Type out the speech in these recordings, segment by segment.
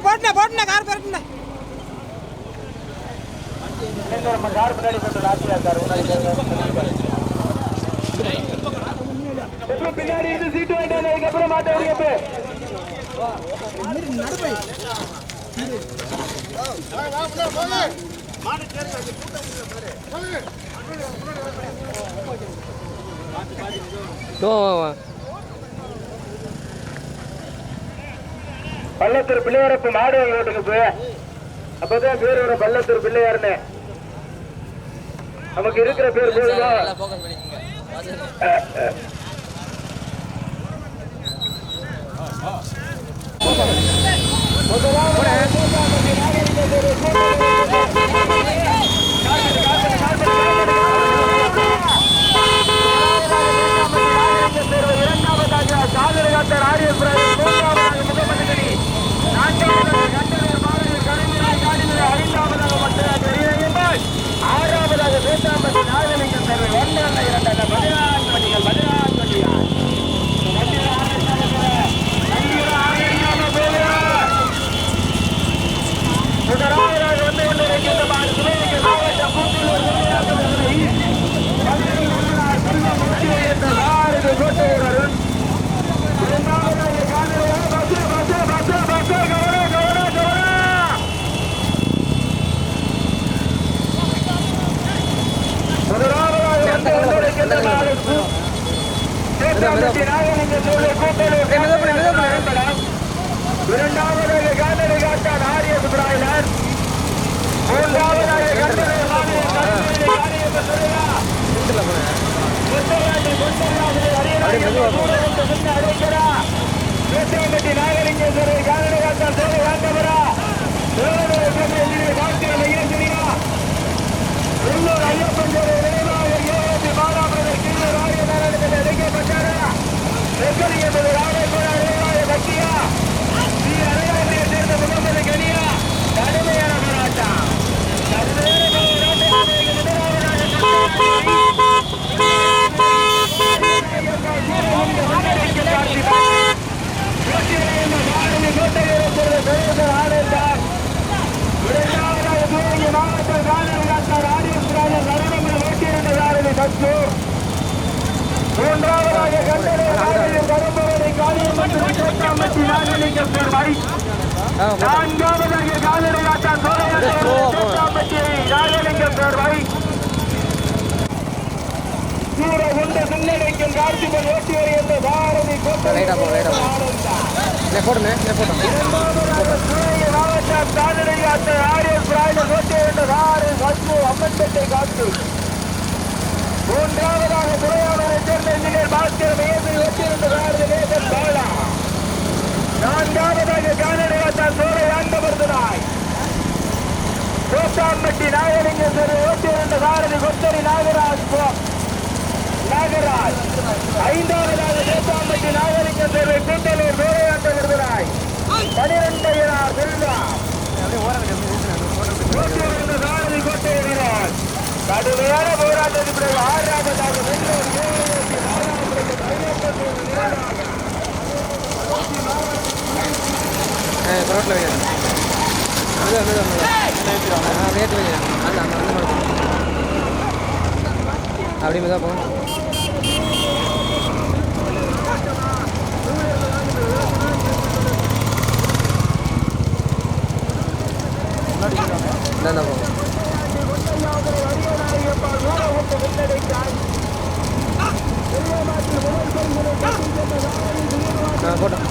போட்டுன போட்டுன car போட்டுன பின்னாடி இது சீட்டு வேண்டாம் அதுக்கப்புறம் மாட்ட வரீங்க பள்ளத்தூர் பிள்ளையாரப்பு மாடு வாங்கி ஓட்டுக்கு அப்பதான் பேர் வரும் பள்ளத்தூர் பிள்ளையாருன்னு. நமக்கு இருக்கிற பேர் போதுமா. ஆறாவதாக சேத்தாம்பட்டி நாகலிங்கம் தேர்வு கூட்டூர் இரண்டாவதாக காந்தரை காட்டான் ஆரிய சுப்ராயனர் மூன்றாவதாக கண்டனை நாகலிங்கேஸ்வரர் காந்தரை காட்டான் சேவை காந்தவரா உள்ளூர் ஐயப்பன் சேவை நினைவாக ஏழு மாதாபுரத்தில் கீழே ராஜநாராயணத்தில் அழைக்கப்பட்டாரா எப்படி என்பது ராமேஸ்வர நினைவாக பக்தியா ஸ்ரீ அரையாற்றியை கனியா கடுமையான போராட்டம். கடுமையான மாவட்ட காலர் ஆடியன்ஸ் நரேந்திர ஓட்டியிருந்த சத்து மூன்றாவதாக கண்டனை நாகலில் கரும்பவரை காலியம் மற்றும் சேத்தாம்பட்டி நாகலிங்கம் பெருமை நான்காவதாக காலரை ஆட்டா சேத்தாம்பட்டி நாகலிங்கம் பெருமை சூர உண்ட முன்னடைக்கும் கார்த்திகன் ஓட்டி வருகின்ற பாரதி லைட்டா போ, லைட்டா போ. போட்டுமே போட்டோம் சிவகங்கை மாவட்டம் காலரை ஆட்ட ஆரியர் பிராயணம் ஓட்டி வருகின்ற பாரதி சத்து காத்து மூன்றாவதாக துறையாளரை சேர்ந்த இன்ஜினியர் பாஸ்கர் மேயத்தை வச்சிருந்த காரணம் பாலா. நான்காவதாக கானடையாட்டால் சோலை ஆண்டவர்தனாய் கோட்டாம்பட்டி நாகலிங்கேஸ்வரர் ஓட்டியிருந்த பாரதி கொத்தரி நாகராஜ் நாகராஜ். ஐந்தாவதாக கோட்டாம்பட்டி நாகலிங்கம் தேவை கூட்டலூர் வேலையாட்ட விருதுராய் பனிரெண்டாயிரம் செல்வா நூற்றி சாரதி கோட்டை வீரர் கடுமையான போராட்டத்தின் பிறகு ஆறாவதாக ரோட்டில் வைக்கிறேன் அது அது வைக்கிறேன் அந்த அந்த அந்த மாதிரி தான் என்னென்ன போகும் போட்டோம்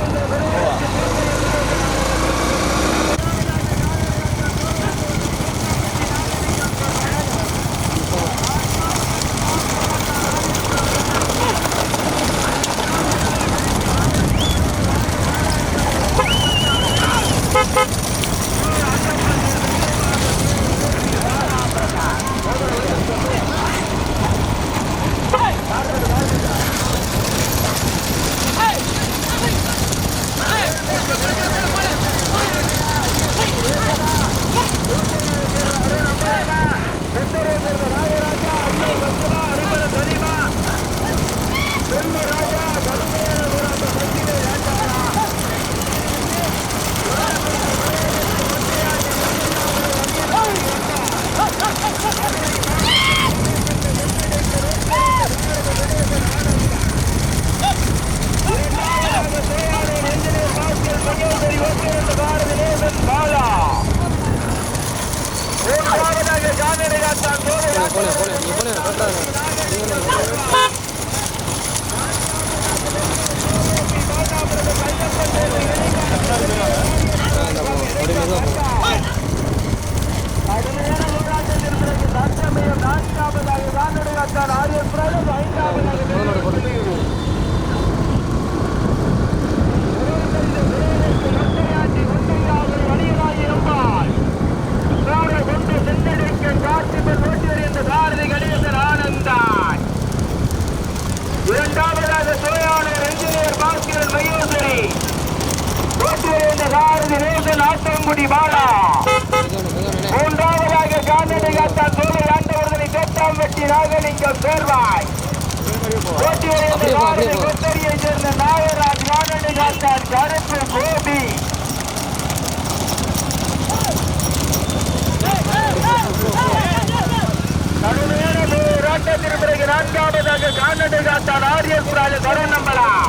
நான்காவதாக கால்நடை காத்தால் ஆரியஸ் கூடாது கருண் நம்பலாம்.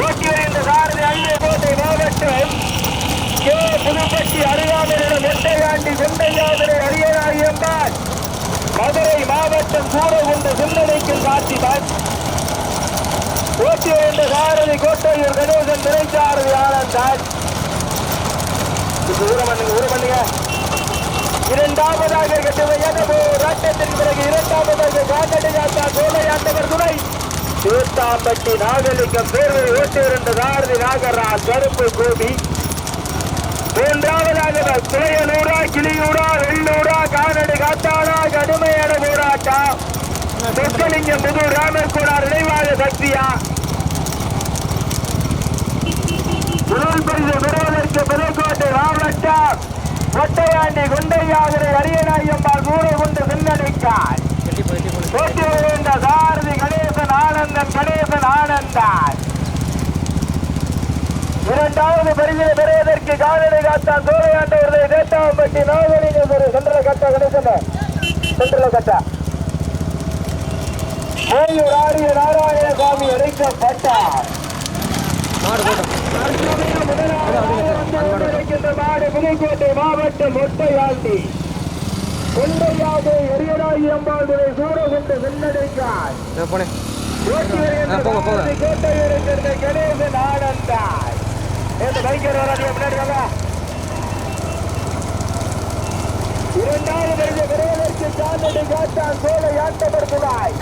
ஓட்டியர் என்ற சாரதி அள்ளி கோட்டை மாவட்டம். கே. புதுப்பட்டி அருகாமையுள்ள மொட்டையாண்டி அரியராகி அம்பாள் மதுரை மாவட்டம் கூட கொண்டு சிந்தனைக்கு காட்சிதான் ஓட்டியர் என்ற சாரதி கோட்டையூர் கணேசன் திரைச்சாரதி ஆனந்தான் ஊரம் ஊரமண்ணுங்க ஊரமண்ணுங்க இரண்டாவதாக கட்டுமையான ராட்டத்திற்கு பிறகு இரண்டாவதாக காந்தடி யாத்தா சோழையாண்டவர் துணை. சேத்தாம்பட்டி நாகலிங்கம் தேர்வை ஓட்டியிருந்த தாரதி நாகராஜ் கருப்பு கோபி. மூன்றாவதாக துளையனூரா கிளியூரா வெள்ளூரா கானடி காத்தாடா கடுமையான போராட்டா. சொக்கலிங்கம் புது ராமர்கோடார் நினைவாக சக்தியா. முதல் பரிசு பெறுவதற்கு புதுக்கோட்டை மாவட்டம் ஒட்டையாண்டி குண்டையாதிரை அரியநாயம்பால் கூரை கொண்டு போய் போட்டி வருகின்ற சாரதி கணேசன் ஆனந்தன் கணேசன் ஆனந்தான். இரண்டாவது பரிசிலை பெறுவதற்கு காலடை காத்தான் சோழையாண்டவர்களை தேட்டாம்பட்டி நாகலிங்கம் சென்ற கட்டா கணேசன். சென்ற கட்டா. ஓய்யூர் ஆரிய நாராயணசாமி அழைக்கப்பட்டார் மாடு போட்டோம். மாடு புதுக்கோட்டை மாவட்டம் மொட்டையாண்டி கொண்டையாடு எரியராயி அம்பாளுடைய. சாரதி கோட்டையூரை சேர்ந்த கணேசன் பைக்கர் முன்னாடி இரண்டாவது காட்டான் சோலை ஆட்டப்படுத்துவாய்.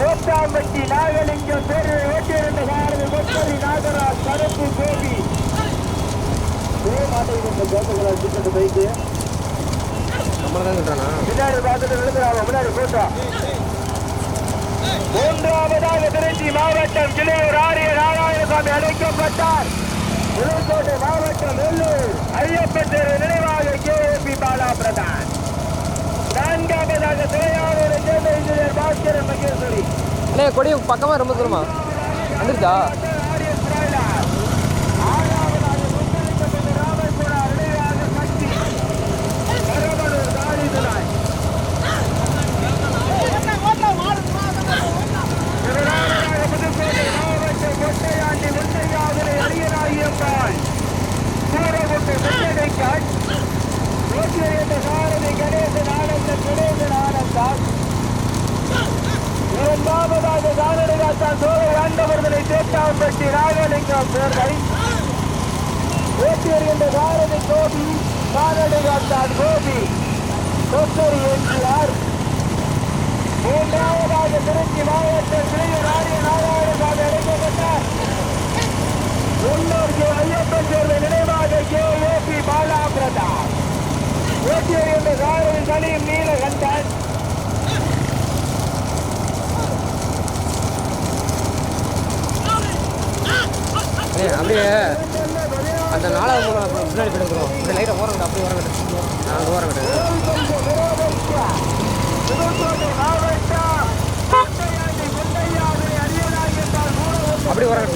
கோட்டாம்பட்டி நாகலிங்கம் தேர்வை ஓட்டியிருந்த கொத்தரி நாகராஜ் கருப்பு கோபி. மூன்றாவதாக திருச்சி மாவட்டம் கிளையூர் ஆரிய நாராயணசாமி அழைக்கப்பட்டார் புதுக்கோட்டை மாவட்டம் வெள்ளூர் ஐயப்பன் தெரு நினைவாக கே பி பாலா பிரதான் நான்காவதாக துறையாளர் சேர்ந்த இன்ஜினியர் பாஸ்கரன் மகேஸ்வரி அண்ணே கொடி பக்கமா ரொம்ப தூரமா? வந்துருச்சா ஆரியன் திராவிடர். ஆறாவதாக முத்தளிக்கப்பட்ட ராமேஸ்வரம் நினைவாக சக்தி பெரம்பலூர் தாரிதுராய் முதலாவதாக புதுக்கோட்டை மாவட்டம் கொட்டையாண்டி முத்தையாவினை அரியநாயகம்பாள் சூரகுண்டு முத்தடைக்காட் ரோட்டியர் என்ற சாரதி கணேசன் ஆனந்தன் கணேசன் ஆனந்தான் இரண்டாவதாக கானடிகாத்தான் சோழ ஆண்டவர்களை தேட்டாம்பட்டி ராகலிங்கம் சேர்வை ரோட்டியர் என்ற சாரதி கோபி கானடிகாத்தான் கோபி. கொத்தரி என்கிறார் மூன்றாவதாக திருச்சி மாவட்ட சிறையூர் ஆரிய நாராயணசாமி அழைக்கப்பட்டார் உள்ளூர் கே ஐயப்பன் சேர்ந்த நினைவாக K A P Bala Pratap. ஓட்டியர் என்ற சாரதி சலீம் நீலகண்டன். அப்படியே அந்த நாலாவது அப்புறம் பின்னாடி போயிடுறோம் இந்த லைட்டை ஓரம் கட்டு அப்படியே ஓரம் கட்டு நான் ஓரம் கட்டு அப்படி ஓரம்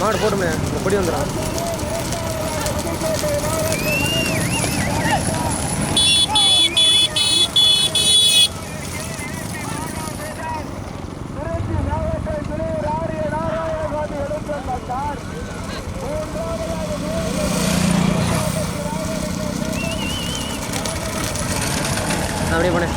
மாடு போட்டுமே பொடி வந்துடும் திருச்சி மாவட்டம் சிலையூர் ஆரிய நாராயணசாமி எழுப்பப்பட்டார் நான் அப்படியே போனேன்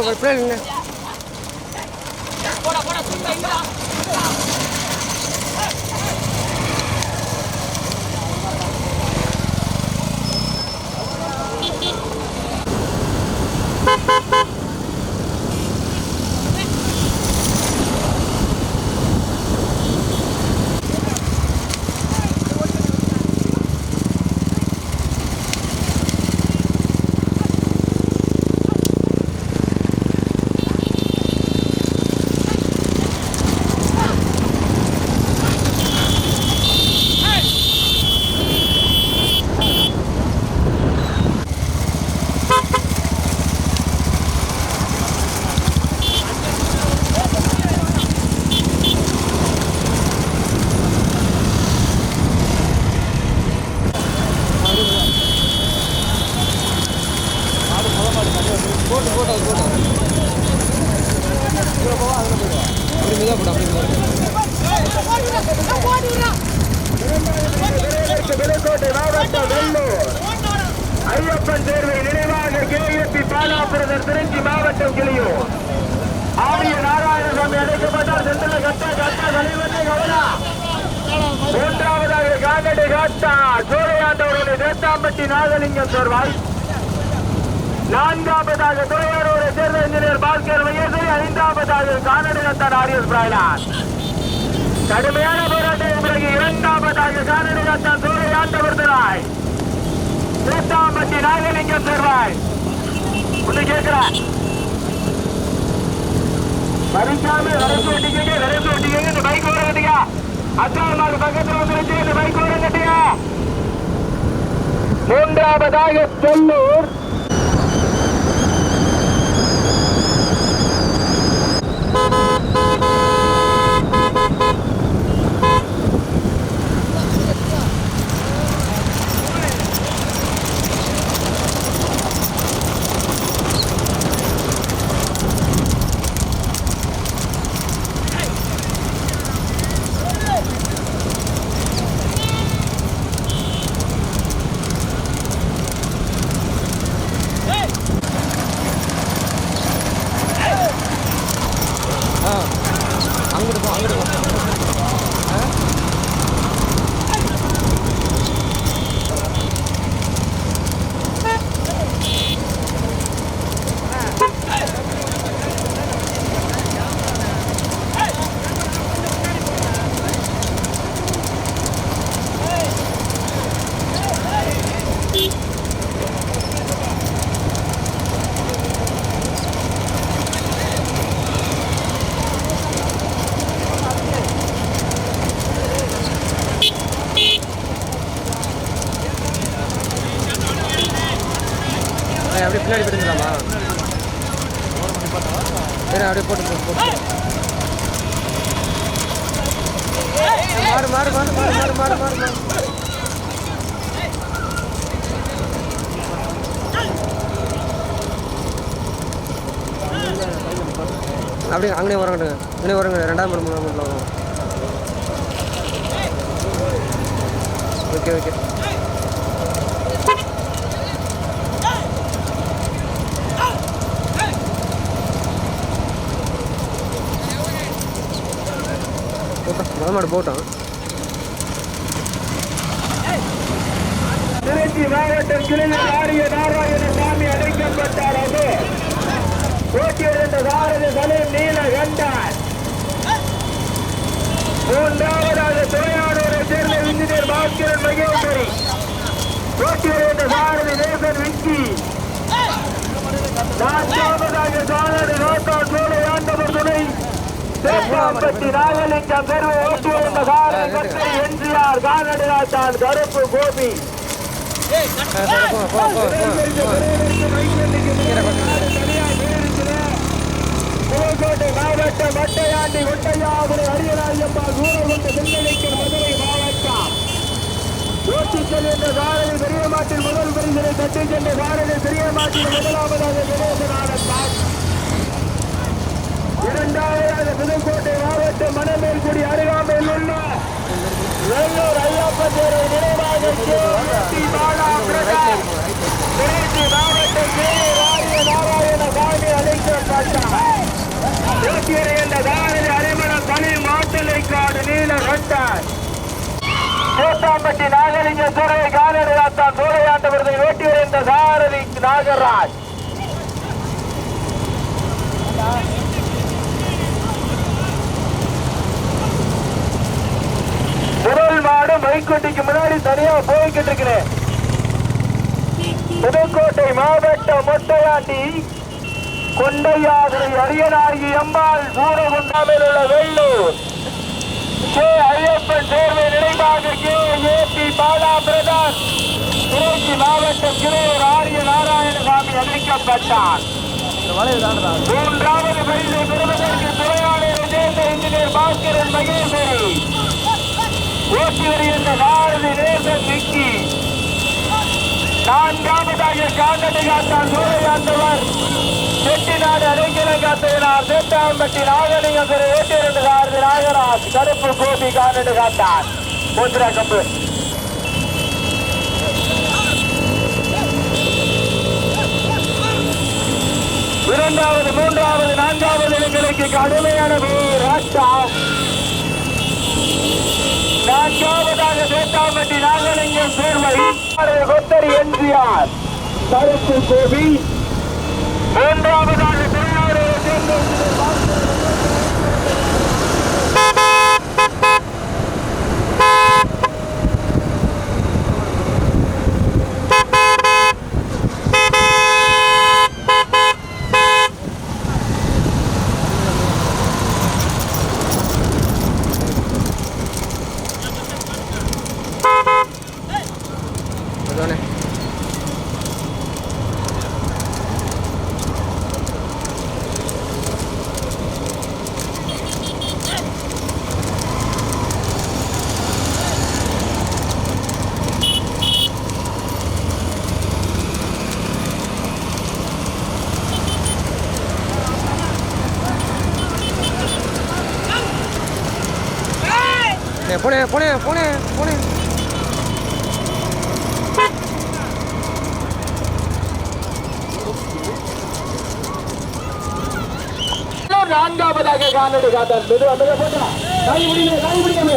我真嘞。பாலாபுரதர் திருச்சி மாவட்டம் கிளியூர். ஆரிய நாராயணசாமி அழைக்கப்பட்டால் சென்றில் கட்ட கட்ட தலைவனை கவனா மூன்றாவதாக காங்கடி காட்டா சோழையாண்டவருடைய தேத்தாம்பட்டி நாகலிங்கம் சேர்வாய். நான்காவதாக துறையாரூரை சேர்ந்த இன்ஜினியர் பாஸ்கர் மகேஸ்வரி ஐந்தாவதாக காணடி கானடிகத்தான் ஆரியஸ் பிராய்லான் கடுமையான போராட்டத்தின் பிறகு இரண்டாவதாக கானடிகத்தான் சூறை ஆண்டவர்தராய் மூத்தாம்பட்டி நாகலிங்கம் சேர்வாய். ஒண்ணு கேட்கிறேன் மறுக்காம வரசு ஓட்டிக்கங்க வரசு ஓட்டிக்கங்க இந்த பைக் ஓர கட்டிங்க அத்தாள் மாடு பக்கத்துல வந்துருச்சு இந்த பைக் ஓர கட்டிங்க. மூன்றாவதாக சொல்லூர் மாடு போட்டோம் திருச்சி மாவட்டத்தில் ஆரிய நாராயண சாமி அழைக்கப்பட்டார் அது. போட்டியிடுகின்ற சாரதி சலீம் நீலகண்டான். மூன்றாவதாக துறையானூரை சேர்ந்த இன்ஜினியர் பாஸ்கரன் மகேஸ்வரி. போட்டியிருந்த சாரதி நேசன் விக்கி. நான்காவதாக சாரதி ரோட்டான் சோழ ஆண்டவர் துணை. வேப்பம்பட்டி நாகலிங்கம் பெரு ஓட்டி வந்த காரை பற்றி என்ஜிஆர் காலடியார் தான் கருப்பு கோபி. புதுக்கோட்டை மாவட்டம் மட்டையாண்டி ஒட்டையாபுரி அரியராஜப்பா கூறப்பட்ட செல்வழிக்கு மதுரை மாவட்டம். ஓட்டி செல்கின்ற காலையில் பெரியமாட்டில் முதல் பரிசனை தட்டி சென்ற காலையில் பெரியமாட்டில் முதலாவதாக தினேசனான இரண்டாயிரம் புதுக்கோட்டை மாவட்டம் மணமேல்குடி அருகாமையில் உள்ள வெள்ளூர் ஐயப்ப தேரை நினைவாக மாவட்டம் ஆரிய நாராயணசாமி அழைக்கப்பட்டார் என்ற தானில் அறிமண தனி மாத்தலை காடு நீல ரட்டார் கோட்டாம்பட்டி நாகலிங்க துறை காலடி ஆத்தான் சூறையாண்டவர்கள் வேட்டிவர் சாரதி நாகராஜ். முதல் மாடு மைக்குட்டிக்கு முன்னாடி தனியா போய்கிட்டு இருக்கிறேன். புதுக்கோட்டை மாவட்ட மொட்டையாண்டி கொண்டையாதிரி அரியனாகி அம்பாள் சூரகுண்டாமில் உள்ள வெள்ளூர் கே. ஐயப்பன் தேர்வை நினைவாக K. A. P. Bala Pradhan Trichy மாவட்டம் கிரூர் ஆரிய நாராயணசாமி அறிவிக்கப்பட்டார் மூன்றாவது பரிசை பெறுவதற்கு துறையாளர் சேர்ந்த இன்ஜினியர் பாஸ்கரன் மகேஸ்வரி. ஓட்டி வருகின்ற பாரதி நேசன் மிக்கி. நான்காவதாக சாந்தனை காத்தால் சூழல் காத்தவர். செட்டிநாடு அடைக்கலம் காத்தவனார் சேத்தாம்பட்டி நாகலிங்கம் திரு ஏற்றிரண்டு சாரதி நாகராஜ். கருப்பு கோபி காணடு காத்தார் மூன்றாம் கம்பு. இரண்டாவது மூன்றாவது நான்காவது இடங்களுக்கு கடுமையான வீராட்டம் நான்காவதாக வேட்டாம்பட்டி நாகலிங்க சேர்மை கொத்தரி எம்ஜிஆர். கருத்து கோபி. மூன்றாவதாக திருநாடு போனே போனே போனே. நான்காவதாக கால்நடை காத்தார். மெதுவா மெதுவா போட்டா காய் முடியல கை முடியல